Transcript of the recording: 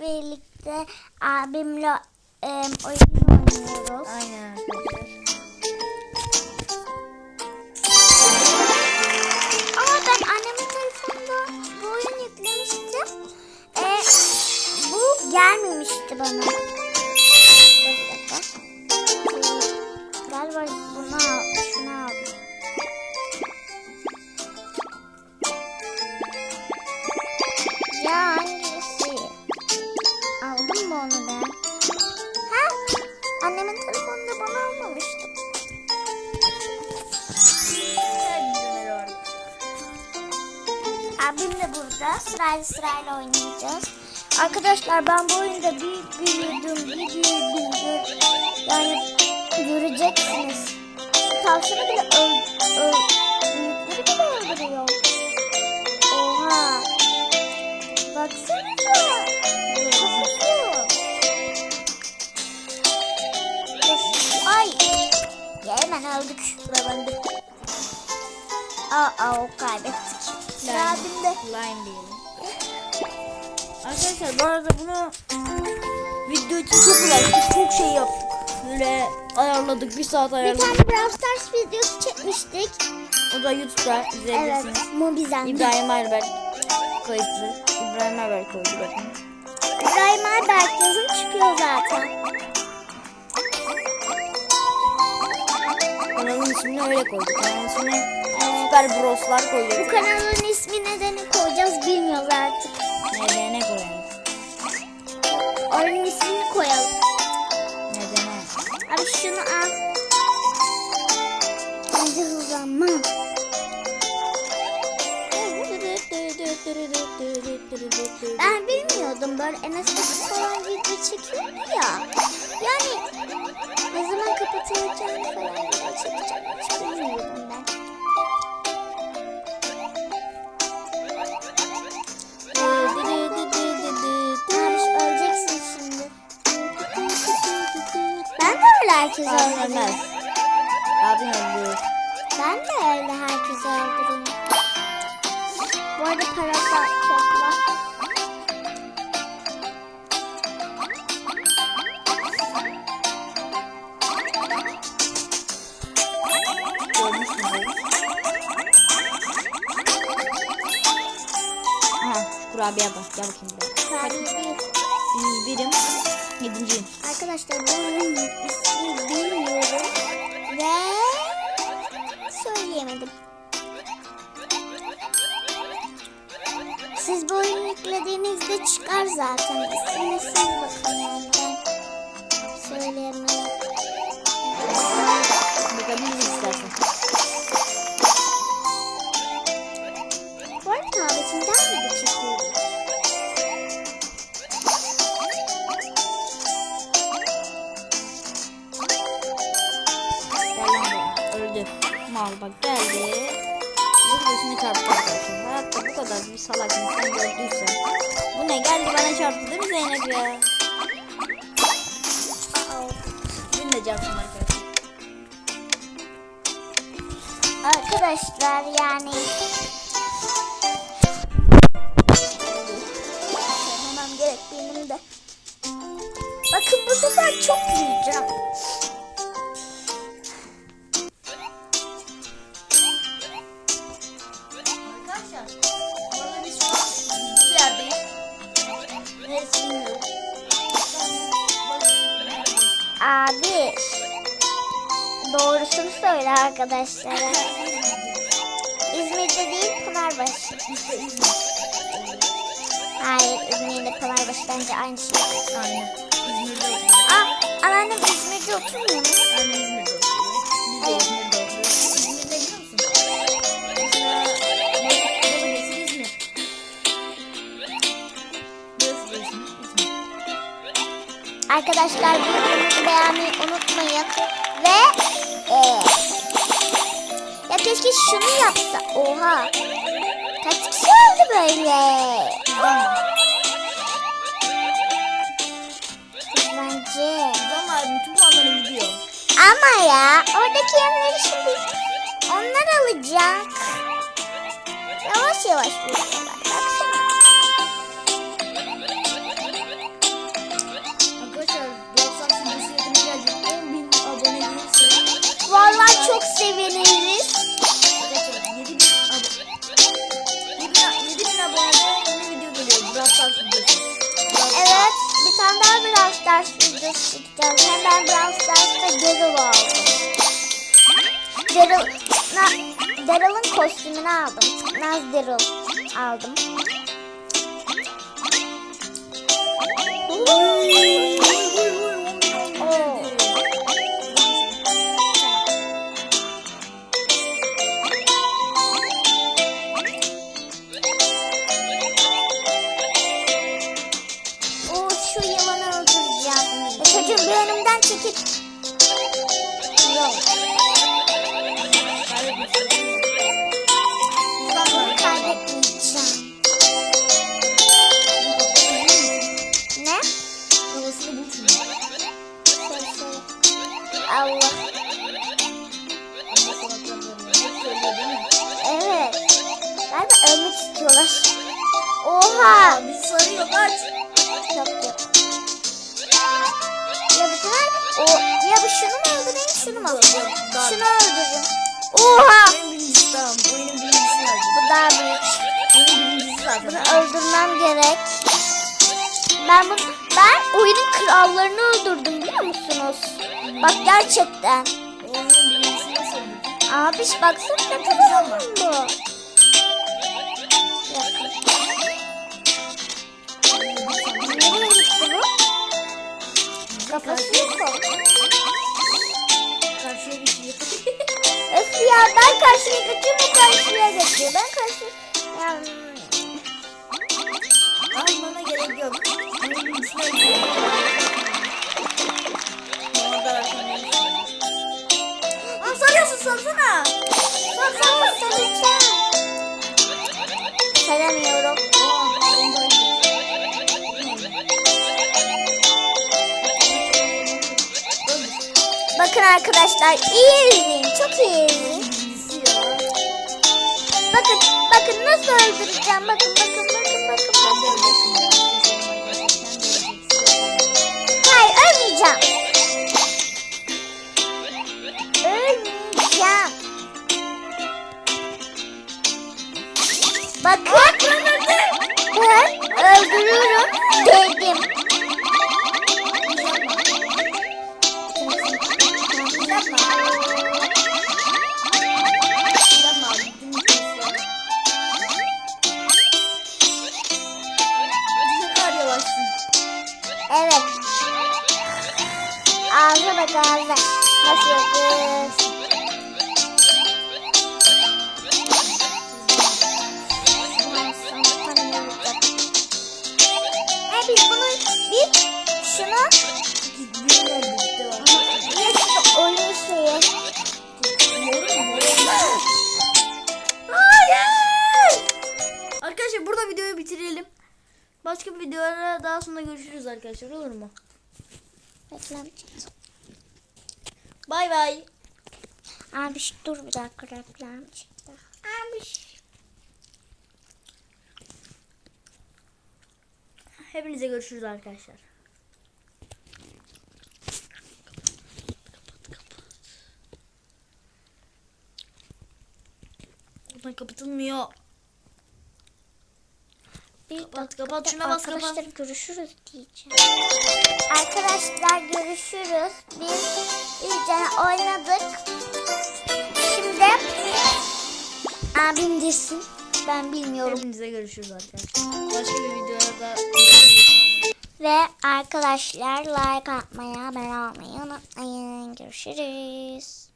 birlikte abimle e, oyun oynuyoruz. Aynen arkadaşlar. Ama ben annemin telefonunda bu oyun yüklemiştim. E, bu gelmemişti bana. Dakika. Galiba bunu Abim de burada. Sırayla sırayla oynayacağız. Arkadaşlar ben bu oyunda bir büyüdüm, bir büyüdüm. Yani göreceksiniz. Şu tavşanı bile öl, öl, büyükleri bile öldürüyor. Oha. Baksanıza. Ay. Ya hemen öldük. Aa, aa o kaybettik. Abimde. Line diyelim. Arkadaşlar bu arada bunu video için çok uğraştık. Çok şey yaptık. Böyle ayarladık. Bir saat Bir ayarladık. tane Brawl Stars videosu çekmiştik. O da YouTube'da Evet. izleyebilirsiniz. Mobizem. İbrahim Erberk kayıtlı. İbrahim Erberk koydu bakın. İbrahim Alberk yazın çıkıyor zaten. Kanalın ismini öyle koyduk. Kanalın ismini Süper Broslar Bu koyduk. kanalın ismi nedeni bilmiyoruz artık. Nedene koyalım. Oyunun ismini koyalım. Nedene. Abi şunu al. Bence hızlanma. Ben bilmiyordum böyle Enes Batur falan video çekiyordu ya. Ölmez. Abim öldü. Ben de öyle herkes öldürüyorum. Bu arada para da müsünüz? Aha kurabiye bak. Gel bakayım değil. 101'im. 7. Arkadaşlar bu oyunun ismini bilmiyorum. Ve söyleyemedim. Siz bu oyunu yüklediğinizde çıkar zaten. İsmini siz bakın yani ben söyleyemem. Bakabiliriz istersen. Bak geldi. Başını çarptı arkadaşlar. Hayatta bu kadar bir salak insan gördüyse. Bu ne geldi bana çarptı değil mi Zeynep ya? Benim de çarptım arkadaşlar. Arkadaşlar yani Söylemem gerek benim de. Bakın bu sefer çok büyüyeceğim. Doğrusunu söyle arkadaşlara. İzmir'de değil Pınarbaşı. Hayır İzmir'de Pınarbaşı bence aynı şey. Aynen. İzmir'de oturuyor. Aa anneannem İzmir'de oturmuyor mu? Annem İzmir'de oturuyor. Biz de. İzmir'de oturuyoruz. İzmir'de biliyor musun? Mesela Balıkesir İzmir. Burası da İzmir. İzmir. Arkadaşlar videomuzu beğenmeyi unutmayın. Ve keşke şunu yapsa. Oha. Kaç kişi oldu böyle? Bence. Ama bütün puanları gidiyor. Ama ya oradaki yerleri şimdi onlar alacak. Yavaş yavaş vuruyorlar. Baksana. Brawl Stars videosu çekeceğiz. Hem ben Brawl Stars'ta Daryl aldım. Daryl, Daryl'ın kostümünü aldım. Çıkmaz Daryl aldım. Oo. İstiyorlar. Oha. Aa, bizi sarıyor kaç. Yok yok. Ya bu sefer o ya bu şunu mu öldüreyim şunu mu? Daha- Şunu öldürürüm. Oha. Oyunun birincisi tamam. Oyunun birincisi nerede? Bu daha büyük. Oyunun birincisi. Bunu öldürmem gerek. Ben bunu ben oyunun krallarını öldürdüm biliyor musunuz? Bak gerçekten. Birincisi? Abiş baksana ne kadar uzun bu. Kafası yok oldu. Karşıya geçiyor. Öf ya ben karşıya geçiyorum o karşıya geçiyor. Ben karşı... Ya, Almana gerek yok. Oyunun birincisine Bakın arkadaşlar iyi izleyin. Çok iyi izleyin. Bakın bakın nasıl öldüreceğim. Bakın bakın bakın bakın. Bakın. Hayır ölmeyeceğim. Ölmeyeceğim. Bakın. Ben öldürürüm dedim. Ağza. Nasıl yapıyorsun? E biz bunu bir şunu Birini öldürdük devam. bir şu oyun şeyi. Hayır! Arkadaşlar burada videoyu bitirelim. Başka bir videoda daha sonra görüşürüz arkadaşlar olur mu? Reklam çıktı. Bay bay. Abi dur bir dakika reklam çıktı. Abi Hepinize görüşürüz arkadaşlar. Buradan kapatılmıyor. bir Kapat, kapat, bir şuna bas, kapat. Arkadaşlar görüşürüz diyeceğim. Arkadaşlar görüşürüz. Biz iyice oynadık. Şimdi abim desin. Ben bilmiyorum. Hepinize görüşürüz arkadaşlar. Başka bir videoda. Ve arkadaşlar like atmayı, abone olmayı unutmayın. Görüşürüz.